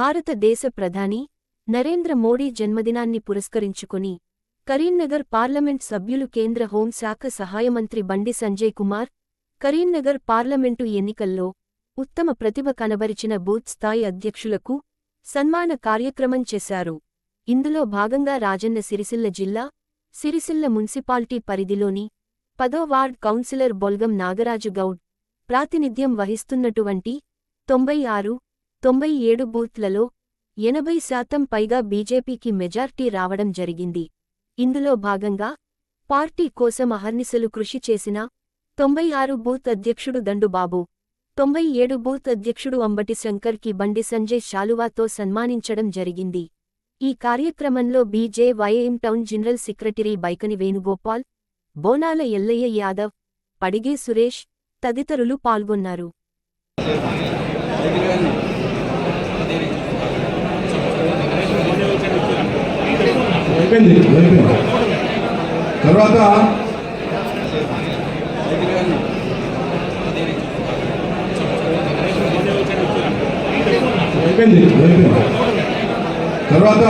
భారతదేశ ప్రధాని నరేంద్ర మోడీ జన్మదినాన్ని పురస్కరించుకుని కరీంనగర్ పార్లమెంట్ సభ్యులు కేంద్ర హోంశాఖ సహాయమంత్రి బండి సంజయ్ కుమార్ కరీంనగర్ పార్లమెంటు ఎన్నికల్లో ఉత్తమ ప్రతిభ కనబరిచిన బూత్ స్థాయి అధ్యక్షులకు సన్మాన కార్యక్రమం చేశారు. ఇందులో భాగంగా రాజన్న సిరిసిల్ల జిల్లా సిరిసిల్ల మున్సిపాలిటీ పరిధిలోని పదో వార్డ్ కౌన్సిలర్ బొల్గం నాగరాజు గౌడ్ ప్రాతినిధ్యం వహిస్తున్నటువంటి తొంభై ఆరు తొంభై ఏడు బూత్లలో ఎనభై శాతం పైగా బీజేపీకి మెజార్టీ రావడం జరిగింది. ఇందులో భాగంగా పార్టీ కోసం అహర్నిశలు కృషి చేసిన తొంభై ఆరు బూత్ అధ్యక్షుడు దండుబాబు తొంభై ఏడు బూత్ అధ్యక్షుడు అంబటి శంకర్కి బండి సంజయ్ శాలువాతో సన్మానించడం జరిగింది. ఈ కార్యక్రమంలో BJYM town general secretary Baikani Venugopal Bonala Ellaiah Yadav పడిగే Suresh తదితరులు పాల్గొన్నారు. అయిపోయింది అయిపోయింది. తర్వాత అయిపోయింది అయిపోయింది. తర్వాత